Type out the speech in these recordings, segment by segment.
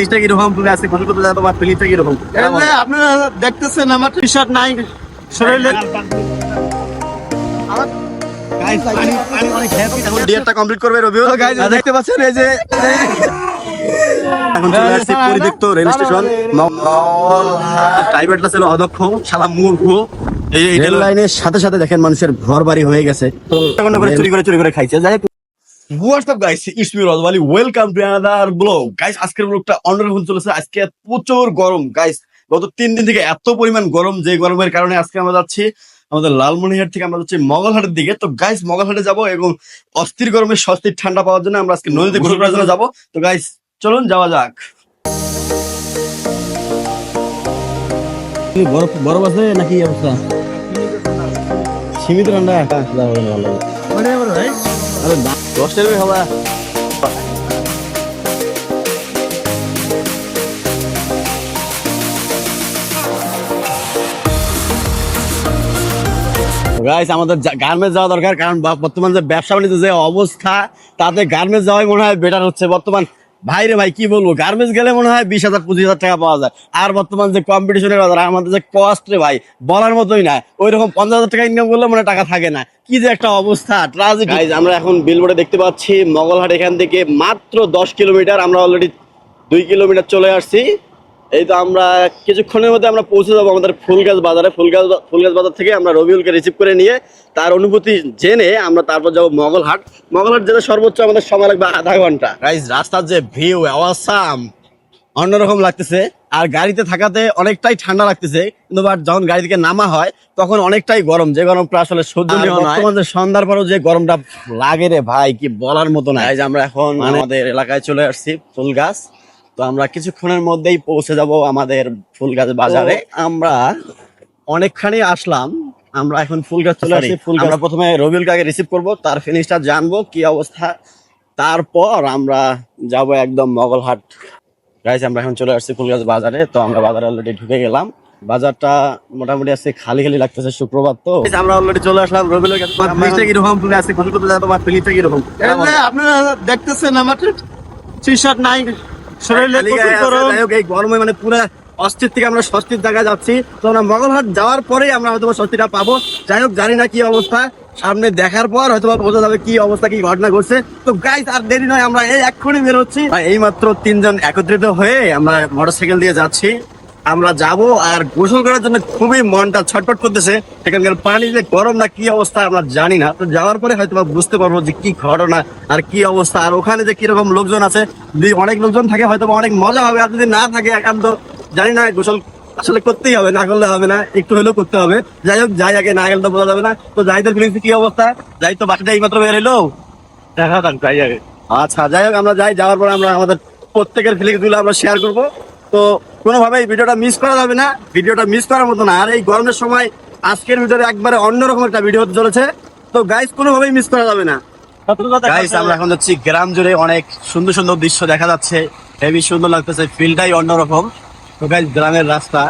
জিনিসটা কীরকম? তুমি আজকে গোসল করতে তোমার ফিলিংটা কীরকম? আপনারা দেখতেছেন আমার টি শার্ট নাই শরীরে Guys, পানি পানি অনেক happy, এখন ডিয়ারটা কমপ্লিট করবে রবিউল দেখতে পাচ্ছেন এই যে এখন চলে আসছি পরিত্যক্ত রেল স্টেশন। ড্রাইভারটা ছিল অদক্ষ শালা মূর্খ। এই রেল লাইনের সাথে সাথে দেখেন মানুষের ঘর বাড়ি হয়ে গেছে। চুরি করে চুরি করে খাইছে। যাই what's up guys it's me রজওয়ালি welcome to another blog guys আজকের ব্লগটা অন্যরকম চলেছে। আজকে প্রচুর গরম। গাইস গত তিন দিন থেকে এত পরিমাণ গরম যে গরমের কারণে আজকে আমরা যাচ্ছি আমাদের লালমনিহাট থেকে আমরা যাচ্ছি মগলহাটের দিকে। তো গাইস মগলহাটে যাব এবং অস্থির গরমে স্বস্তির ঠান্ডা পাওয়ার জন্য আমরা আজকে নদীতে গোসল করার জন্য যাব। তো গাইস চলুন যাওয়া যাক। বরফ বরফ আছে নাকি অবস্থা? সীমিত ঠান্ডা। ভালো আরে দশ টাকা খাওয়া গাইস আমাদের গার্মেন্টস যাওয়া দরকার, কারণ বর্তমান যে ব্যবসা বাণিজ্য যে অবস্থা, তাতে গার্মেন্টস যাওয়াই মনে হয় বেটার হচ্ছে। বর্তমান ভাই রে ভাই, কি বলব? গার্মেন্টস গেলে মনে হয় বিশ হাজার, পঁচিশ হাজার টাকা পাওয়া যায়। আর বর্তমান যে কম্পিটিশনের বাজার আমাদের যে কস্ট রে ভাই, বলার মতোই না। ওই রকম পঞ্চাশ হাজার টাকা ইনকাম করলে মনে টাকা থাকে না। কি যে একটা অবস্থা ট্রাজিক আমরা এখন বিলবোর্ডে দেখতে পাচ্ছি মঙ্গলহাট এখান থেকে মাত্র দশ কিলোমিটার, আমরা অলরেডি দুই কিলোমিটার চলে আসছি। এই তো আমরা কিছুক্ষণের মধ্যে আমরা পৌঁছে যাব আমাদের ফুলগাছ বাজারে। ফুলগাছ ফুলগাছ বাজার থেকে আমরা রবিউলকে রিসিভ করে নিয়ে তার অনুভূতি জেনে আমরা তারপর যাব মগলহাট। মগলহাট যেতে সর্বোচ্চ আমাদের সময় লাগবে আধা ঘণ্টা। গাইজ রাস্তার যে ভিউ অসাম অন্যরকম লাগতেছে। আর গাড়িতে থাকাতে অনেকটাই ঠান্ডা লাগতেছে। কিন্তু বাট যখন গাড়ি থেকে নামা হয় তখন অনেকটাই গরম। যে গরম আসলে সহ্য বর্তমান সন্ধ্যার পরেও যে গরমটা লাগে রে ভাই কি বলার মতো না এই যে আমরা এখন আমাদের এলাকায় চলে আসছি ফুল গাছ তো আমরা কিছুক্ষণের মধ্যেই পৌঁছে যাব আমাদের ফুল গাছ বাজারে আমরা অনেকখানি আসলাম। আমরা এখন ফুল গাছ চলে আসছি। ফুল আমরা প্রথমে রবিউল কাকে রিসিভ করব তার ফিনিশটা জানব কি অবস্থা। তারপর আমরা যাব একদম মগলহাট গাইজ আমরা এখন চলে আসছি ফুলগাছ বাজারে। তো আমরা বাজারে অলরেডি ঢুকে গেলাম। বাজারটা মোটামুটি আছে খালি খালি লাগতেছে শুক্রবার তো। আমরা অলরেডি চলে আসলাম রবিউলের কাছে তোমার ফিলিংটা কীরকম? তুমি আজকে গোসল করতে যাব? তোমার ফিলিংটা কীরকম? এই যে আপনারা দেখতেছেন আমার টি শার্ট নাই। শরীরে প্রচুর গরম এই গরমে মানে পুরো অস্থির থেকে আমরা স্বস্তির জায়গায় যাচ্ছি। তো আমরা মগলহাট যাওয়ার পরেই আমরা হয়তো স্বস্তিটা পাবো। যাই হোক জানি না কি অবস্থা। সামনে দেখার পর হয়তো বোঝা যাবে কি অবস্থা কি ঘটনা ঘটছে। তো গাইস আর দেরি নয় আমরা এই এক্ষুনি বেরোচ্ছি। এই মাত্র তিনজন একত্রিত হয়ে আমরা মোটরসাইকেল দিয়ে যাচ্ছি। আমরা যাব আর গোসল করার জন্য খুবই মনটা ছটফট করতেছে। সেখানকার পানি যে গরম না কি অবস্থা আমরা জানি না। তো যাওয়ার পরে হয়তো বুঝতে পারব যে কি ঘটনা আর কি অবস্থা আর ওখানে যে কীরকম লোকজন আছে। যদি অনেক লোকজন থাকে হয়তো অনেক মজা হবে আর যদি না থাকে একান্ত জানি না গোসল আসলে করতেই হবে না করলে হবে না একটু হলেও করতে হবে। যাই হোক যাই আগে না গেলে তো বোঝা যাবে না। তো যাইদের ফিলিংস কি অবস্থা? যাই তো বাকিটা এই মাত্র বের এলো দেখা যাক যাই আগে। আচ্ছা যাই হোক আমরা যাই যাওয়ার পর আমরা আমাদের প্রত্যেকের ফিলিংসগুলো আমরা শেয়ার করব। তো কোনোভাবে ভিডিওটা মিস করা যাবে না ভিডিওটা মিস করার মতো না। আর এই গরমের সময় আজকের ভিডিওতে একবারে অন্যরকম একটা ভিডিও হতে চলেছে। তো গাইস কোনোভাবেই মিস করা যাবে না। গাইস আমরা এখন যাচ্ছি গ্রাম জুড়ে অনেক সুন্দর সুন্দর দৃশ্য দেখা যাচ্ছে। হেভি সুন্দর লাগতেছে ফিলটাই অন্যরকম। তো গাইস গ্রামের রাস্তা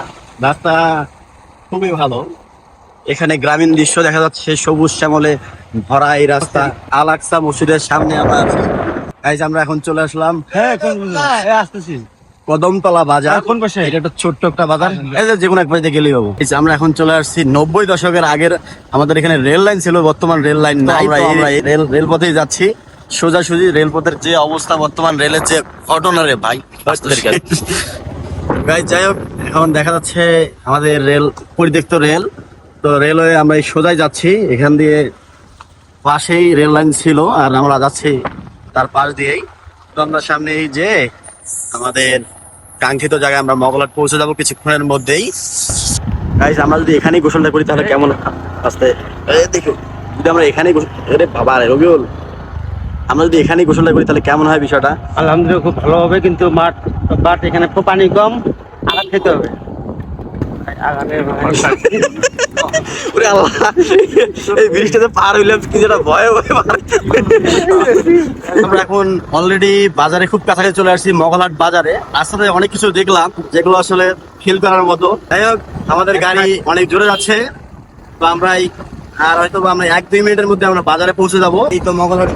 রাস্তা খুবই ভালো। এখানে গ্রামীণ দৃশ্য দেখা যাচ্ছে সবুজ শ্যামলে ভরা এই রাস্তা আলাক্সা মসজিদের সামনে আমরা আছি গাইস আমরা এখন চলে আসলাম। হ্যাঁ আসতেছি। কদমতলা বাজার। কোন পাশে? এটা একটা ছোট্ট একটা বাজার। এই যে যেকোনো এক পাশে গেলেই হব। আমরা এখন চলে আসছি নব্বই দশকের আগের আমাদের এখানে রেল লাইন ছিল বর্তমান রেল লাইন নাই আমরা এই রেল রেলপথেই যাচ্ছি। সোজাসুজি রেলপথের যে অবস্থা বর্তমান রেলের যে ঘটনা রে ভাই। গাইজ যাই হোক এখন দেখা যাচ্ছে আমাদের রেল পরিত্যক্ত রেল। তো রেলওয়ে আমরা এই সোজাই যাচ্ছি। এখান দিয়ে পাশেই রেল লাইন ছিল আর আমরা যাচ্ছি তার পাশ দিয়েই। তো আমরা সামনে এই যে আমাদের কাঙ্ক্ষিত জায়গায় আমরা মগলাট পৌঁছে যাব কিছুক্ষণের মধ্যেই। গাইজ আমরা যদি এখানেই গোসলটা করি তাহলে কেমন আসতে। দেখো, যদি আমরা এখানেই গোসল বাবা রে, রবিউল। আমরা যদি এখানেই গোসলটা করি তাহলে কেমন হয় বিষয়টা? আলহামদুলিল্লাহ খুব ভালো হবে, কিন্তু মাঠ মাঠ এখানে পানি কম আঘাত খেতে হবে। ওরে আল্লাহ, এই ব্রিজটাতে পার হইলাম, কি যেটা ভয়ে ভয়ে আমরা এখন অলরেডি বাজারে খুব কাছাকাছি চলে আসছি মগলহাট বাজারে। রাস্তাতে অনেক কিছু দেখলাম, যেগুলো আসলে ফিল করার মতো। যাই হোক, আমাদের গাড়ি অনেক জোরে যাচ্ছে। তো আমরা এই আর হয়তো আমরা এক দুই মিনিটের মধ্যে আমরা বাজারে পৌঁছে যাব। এই তো মগলহাট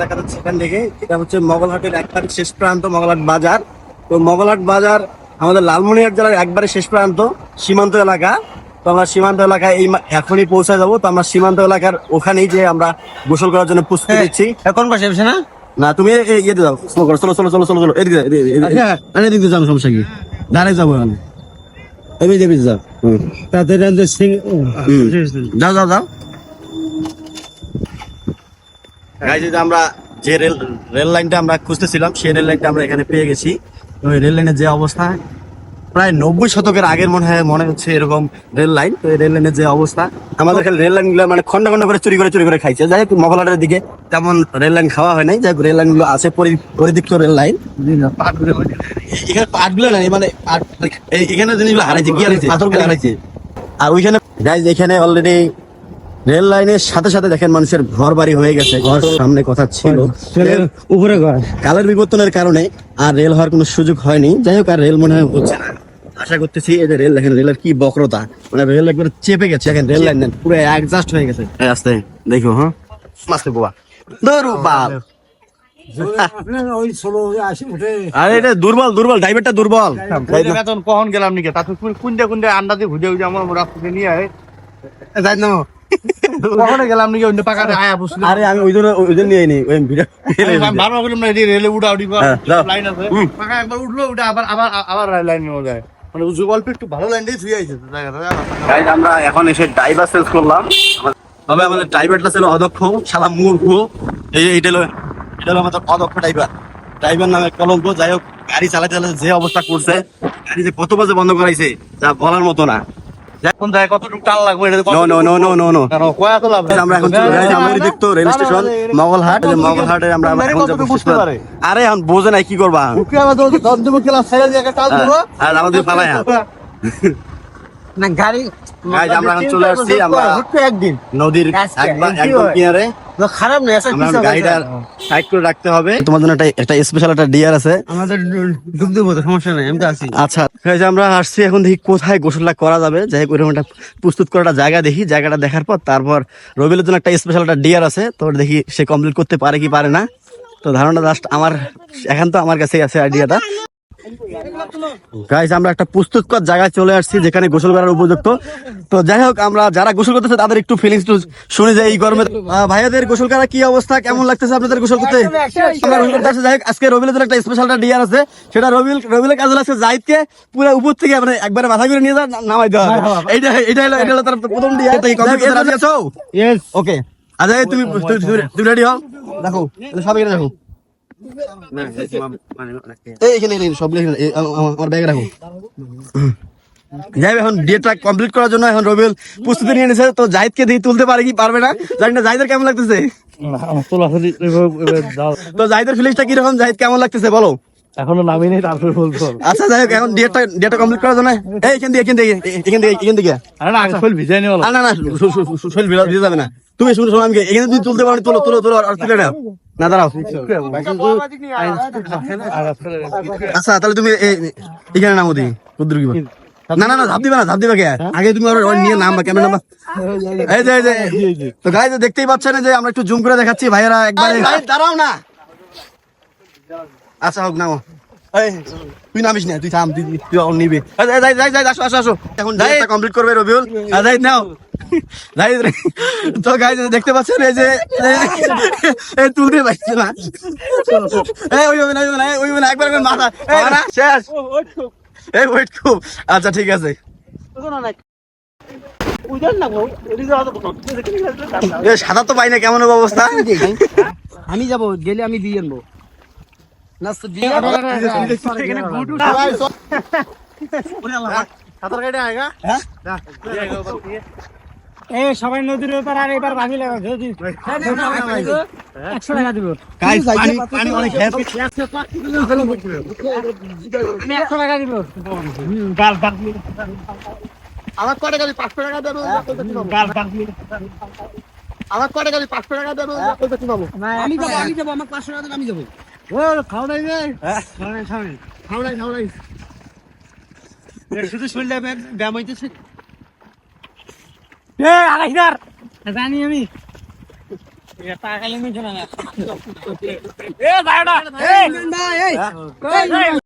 দেখা যাচ্ছে এখান থেকে। এটা হচ্ছে মগলহাটের একবারে শেষ প্রান্ত মগলহাট বাজার। তো মগলহাট বাজার আমাদের লালমনিরহাট জেলার একবারে শেষ প্রান্ত, সীমান্ত এলাকা। তো আমরা সীমান্ত এলাকায় এই এখনই পৌঁছে যাব। তো আমরা সীমান্ত এলাকার ওখানেই যে আমরা গোসল করার জন্য প্রস্তুতি নিচ্ছি। এখন পাশে বসে না? না তুমি যাও স্লো করো চলো চলো চলো চলো চলো এদিকে এদিকে, এদিকে, এদিকে। আরে এদিকে যাও সমস্যা কি? যাব এখানে। এমনি দেবি যাও। তাদের হুম। যাও যাও যাও। যে আমরা যে রেল রেল লাইনটা আমরা খুঁজতেছিলাম সেই রেল লাইনটা আমরা এখানে পেয়ে গেছি। তো রেল লাইনের যে অবস্থা প্রায় নব্বই শতকের আগের মনে হয় মনে হচ্ছে এরকম রেল লাইন। তো এই রেল লাইনের যে অবস্থা আমাদের খালি রেল লাইনগুলো মানে খন্ড খন্ড করে চুরি করে চুরি করে খাইছে। যাই হোক মগলাটের দিকে তেমন রেল লাইন খাওয়া হয় নাই। যাই হোক রেল লাইনগুলো আছে পরি- পরিদীপ্ত রেল লাইন। এখানে পাটগুলো নাই মানে এখানে জিনিসগুলো হারাইছে কি হারাইছে? পাথরগুলো হারাইছে। আর ওইখানে গাইজ এখানে অলরেডি রেল লাইনের সাথে সাথে দেখেন মানুষের ঘর বাড়ি হয়ে গেছে। ঘর সামনে কথা ছিল। উপরে ঘর। কালের বিবর্তনের কারণে আর রেল হওয়ার কোনো সুযোগ হয়নি। যাই হোক আর রেল মনে হয় হচ্ছে না। আশা করতেছি এই যে রেল দেখেন রেলের কি বক্রতা। মানে রেল একবার চেপে গেছে। এখন রেল লাইন পুরো অ্যাডজাস্ট হয়ে গেছে। আস্তে দেখো হ্যাঁ? মাস্তে বাবা। দরু বাপ। ওই ষোলো আসি উঠে আরে এটা দুর্বল দুর্বল ড্রাইভারটা দুর্বল। বেতন কখন গেলাম নিকে? তাতে কুন্দে কুন্দে আন্দাজে ঘুরে ঘুরে আমার রাস্তাতে নিয়ে আয়। যাই না কখন গেলাম নিকে? অন্য পাকাতে আয়া বুঝলি আরে আমি ওই জন্য ওই জন্য নিয়ে নি ওই ভিডিও বারবার করলাম না রেলে হ্যাঁ, লাইন আছে। পাকা একবার উঠল উঠে আবার আবার আবার লাইন নিয়ে যায় মানে উঁচু গল্প একটু ভালো লাইন দিয়ে শুয়ে আছে জায়গাটা গাইজ আমরা এখন এসে ড্রাইভার সেলস করলাম। তবে আমাদের ড্রাইভারটা ছিল অদক্ষ শালা মূর্খ। এই এটা হলো এটা হলো আমাদের অদক্ষ ড্রাইভার ড্রাইভার নামে কলঙ্ক যাই হোক গাড়ি চালাতে চালাতে যে অবস্থা করছে গাড়ি যে কত বাজে বন্ধ করাইছে যা বলার মতো না। কোন জায়গায় কতটুকু টাল লাগবে এটা no no no no no no কয়া তো লাভ আমরা এখন চলে যাই আমরি দেখতো রেল স্টেশন মগলহাট মগলহাটে আমরা এখন কতটুকু বুঝতে পারে? আরে এখন বোঝে নাই কি করবা। ওকে আবার দন্দম খেলা ছেড়ে দিয়ে একটা টাল দেবো আর আমাদের পালাই না গাড়ি গাইজ আমরা এখন চলে আসছি আমরা একদিন। নদীর একদম কিনারে। খারাপ না আমরা গাড়িটা না। করে রাখতে হবে। তোমার জন্য একটা একটা স্পেশাল একটা ডিয়ার আছে। আমাদের ডুব দেবো তো সমস্যা নাই আমি তো আছি। আচ্ছা আমরা আসছি এখন দেখি কোথায় গোসলটা করা যাবে। যাই হোক ওরকম একটা প্রস্তুত করা একটা জায়গা দেখি জায়গাটা দেখার পর তারপর রবিলের জন্য একটা স্পেশাল একটা ডিয়ার আছে তো দেখি সে কমপ্লিট করতে পারে কি পারে না। তো ধারণা জাস্ট আমার এখন তো আমার কাছেই আছে আইডিয়াটা গাইজ আমরা একটা প্রস্তুতকর জায়গায় চলে আসছি যেখানে গোসল করার উপযুক্ত। তো যাই হোক আমরা যারা গোসল করতেছে তাদের একটু ফিলিংস একটু শুনে যাই এই গরমে ভাইয়াদের গোসল করা কি অবস্থা? কেমন লাগতেছে আপনাদের গোসল করতে? আমরা গোসল করতে যাই হোক আজকে রবিলের জন্য একটা স্পেশাল ডিয়ার আছে। সেটা রবিল রবিলের কাজে লাগছে জাহিদকে পুরো উপর থেকে মানে একবারে মাথা করে নিয়ে যা নামাই দেওয়া হবে। এইটা এইটা হলো এটা হলো তার প্রথম ডিয়ার করতে রাজি ইয়েস ওকে আচ্ছা তুমি তুমি- রেডি হও? দেখো সব এখানে যাই এখন ডিএটা কমপ্লিট করার জন্য এখন রবিউল প্রস্তুতি নিয়ে নিছে। তো জাহিদকে দিয়ে তুলতে পারে কি পারবে না? জানি না জাহিদের কেমন লাগতেছে? তো জাহিদের ফিলিংসটা কীরকম? জাহিদ কেমন লাগতেছে বলো? এখনও নামি নেই তারপরে আচ্ছা যাই হোক এখন ডিএটা কমপ্লিট করার জন্য। এই এখান দিয়ে এখান থেকে এখান থেকে এখান থেকে আরে না ভিজাই না না না ভিজা- ভিজে যাবে না। তুমি শুনো শোনো আমি এখানে তুমি তুলতে পারো তুলো তুলো তুলো আর তুলে নাও। না দাঁড়াও। আচ্ছা তাহলে তুমি এখানে নামো দিই কুদ্দুর কি না না না ঝাপ দিবে না ঝাপ দিবে কে? আগে তুমি ওর নিয়ে নামবা ক্যামেরা নাম্বার এই যে এই যে তো গাইজ দেখতেই পাচ্ছেন যে আমরা একটু জুম করে দেখাচ্ছি ভাইয়েরা একবার দাঁড়াও না। আচ্ছা হোক নামো। তুই নামিস না তুই থাম তুই তুই নিবি। আসো আসো আসো। এখন কমপ্লিট করবে রবিউল। যাই নাও। তো গাইজ দেখতে পাচ্ছেন এই যে তুলতে পারছে না। এই না একবার মাথা। শেষ। এই ওয়েট খুব। আচ্ছা ঠিক আছে। সাদা তো পাই না কেমন অবস্থা? আমি যাব গেলে আমি দিয়ে আনব। না সাঁতার কাটে আয়গা এ সবাই নদীর ওপার আর এবার ভাবি লাগা যদি একশো টাকা দিব। আমি একশো দিব। আমার কটা গাড়ি পাঁচশো টাকা দেবো আমার কটা গাড়ি পাঁচশো টাকা দেবো আমি যাব আমি যাব আমার পাঁচশো টাকা আমি যাব। ও খাওয়া নাই রে। খাওয়া নাই খাওয়া নাই খাওয়া নাই। খাওয়া নাই শুধু শরীরটা ব্যায়াম হইতেছে। এ আগাইদার জানি আমি। এ না। এ